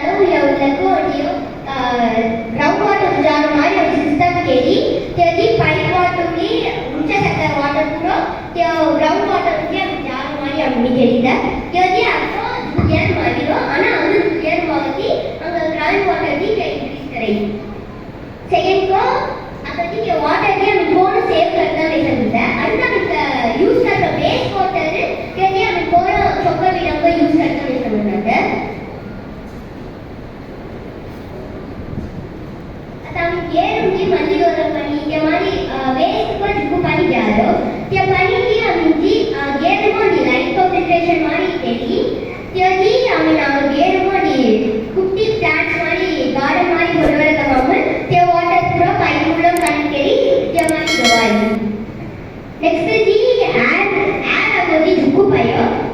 ಜಾನು ಲೆವೆಲ್ ಗೂ ನೀವು ground water ಜಾನು ಮಾಡಿ ಒಂದು ಸಿಸ್ಟಮ್ಗೆ ಎಲ್ಲಿ ತೆಗಿ pipe water Next, the add, add over the Duku Paya.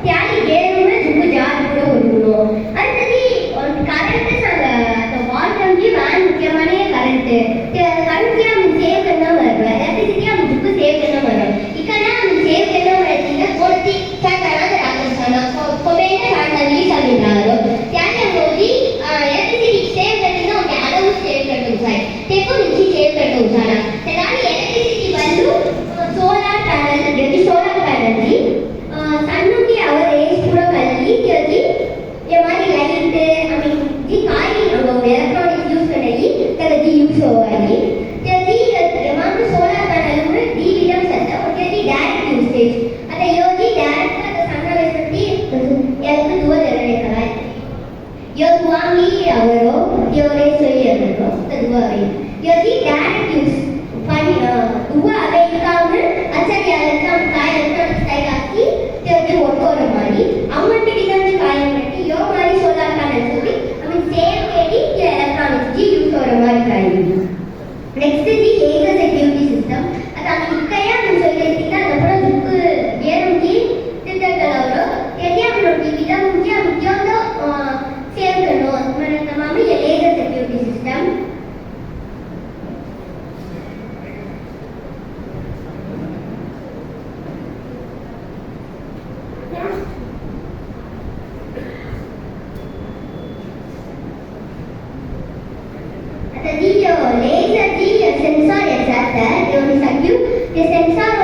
saya dulu. Tak dua hari. Jadi dan you find uh, dua. security ya. system. Ada dia laser dia sensor yang satu, dia boleh sakit. Dia sensor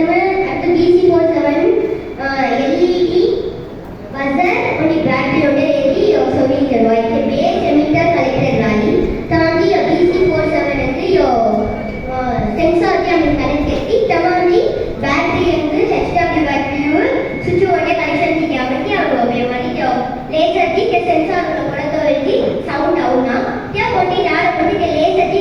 சென்சார்களை கூட தோல்வி சவுண்ட் அவுனா தேவட்டி யாரை பத்தி லேசத்தி